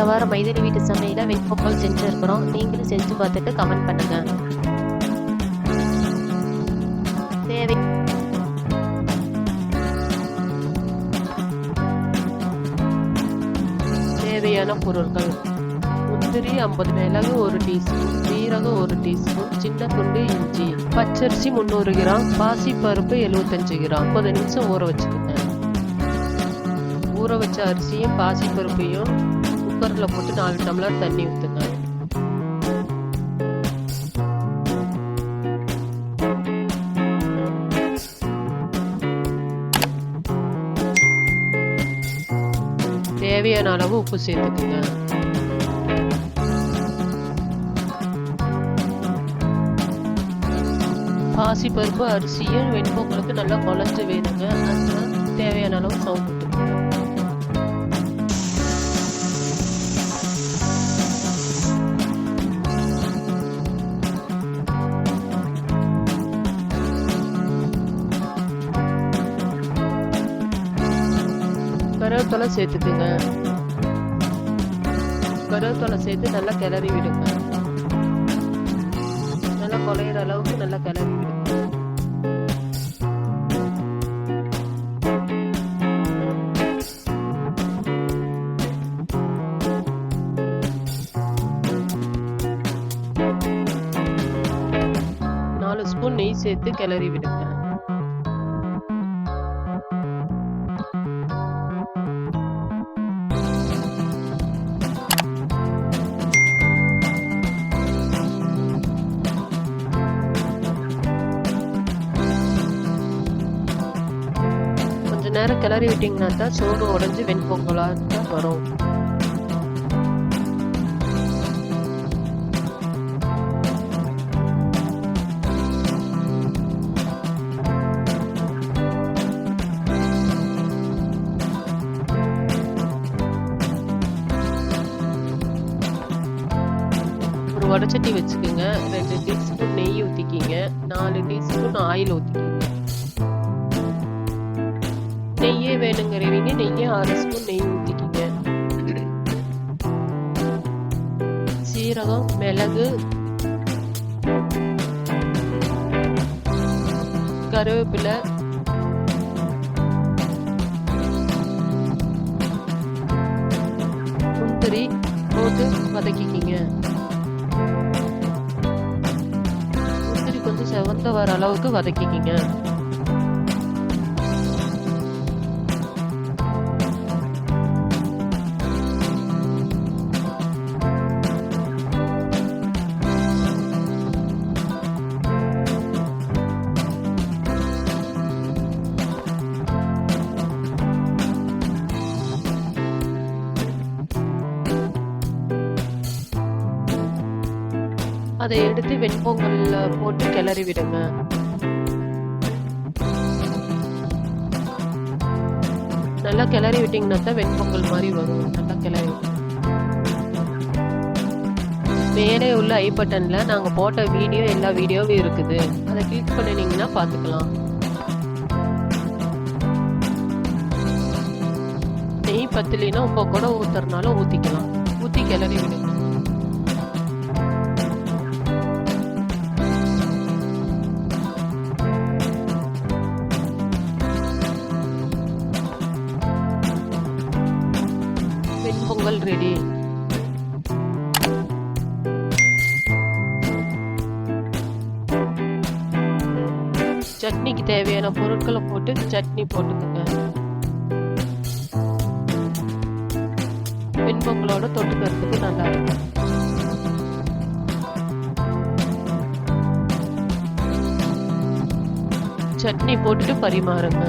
இந்த வாரம் மைதிலி வீட்டு சமையல வெண்பொங்கல் செஞ்சுருக்கிறோம். நீங்களும் செஞ்சு பார்த்துட்டு கமெண்ட் பண்ணுங்க. தேவை. தேவையான பொருட்கள் முந்திரி ஐம்பது மிளகு ஒரு டீஸ்பூன் சீரகம் ஒரு டீஸ்பூன் சின்ன துண்டு இஞ்சி பச்சரிசி முந்நூறு கிராம் பாசிப்பருப்பு எழுபத்தஞ்சு கிராம். முப்பது நிமிஷம் ஊற வச்சுக்கோங்க. ஊற வச்ச அரிசியும் பாசிப்பருப்பையும் குக்கரில் போட்டு நாலு டம்ளர் தண்ணி ஊற்றுங்க தேவையான அளவு உப்பு சேர்த்துக்குங்க. பாசி பருப்பு அரிசியும் வெண்பொங்கலுக்கு நல்லா குழஞ்சு வேணுங்க. தேவையான அளவு சவுண்ட் கருவேப்பிலை சேர்த்துக்குங்க. கருவேப்பிலை சேர்த்து நல்லா கிளறி விடுங்க. நல்லா குழையிற அளவுக்கு நல்லா கிளறி விடுங்க. நாலு ஸ்பூன் நெய் சேர்த்து கிளறி விடுங்க. நேரம் கிளறி விட்டீங்கன்னா தான் சோறு உடஞ்சி வெண்பொங்கலா தான் வரும். ஒரு வடச்சட்டி வச்சுக்கோங்க. ரெண்டு டீஸ்பூன் நெய் ஊற்றிக்கிங்க நாலு டீஸ்பூன் ஆயில் ஊற்றிக்கிங்க நெய்யே வேணுங்கிறவங்க நெய்யே ஆறு ஸ்பூன் நெய் ஊற்றிக்கிங்க சீரகம் மிளகு கருவேப்பிலை முந்திரி போட்டு வதக்கிக்கிங்க. முந்திரி கொஞ்சம் செவந்த வர அளவுக்கு வதக்கிக்கிங்க. அதை எடுத்து வெண்பொங்கல்ல போட்டு கிளறி விடுங்க. நல்லா கிளறி விட்டீங்கன்னா தான் வெண்பொங்கல் மாதிரி வரும். நல்லா கிளறி மேலே உள்ள ஐ பட்டன்ல நாங்க போட்ட வீடியோ எல்லா வீடியோவும் இருக்குது. அதை கிளிக் பண்ணினீங்கன்னா பார்த்துக்கலாம். நெய் பத்திலினா உங்க கூட ஊத்துறதுனால ஊத்திக்கலாம். ஊத்தி கிளறி விடுங்க. வெண்பொங்கல் ரெடி சட்னிக்கு தேவையான பொருட்களை போட்டு சட்னி போட்டுக்கோங்க. வெண்பொங்கலோட தொட்டுக்கிறதுக்கு நல்லா இருக்கும். சட்னி போட்டுட்டு பரிமாறுங்க.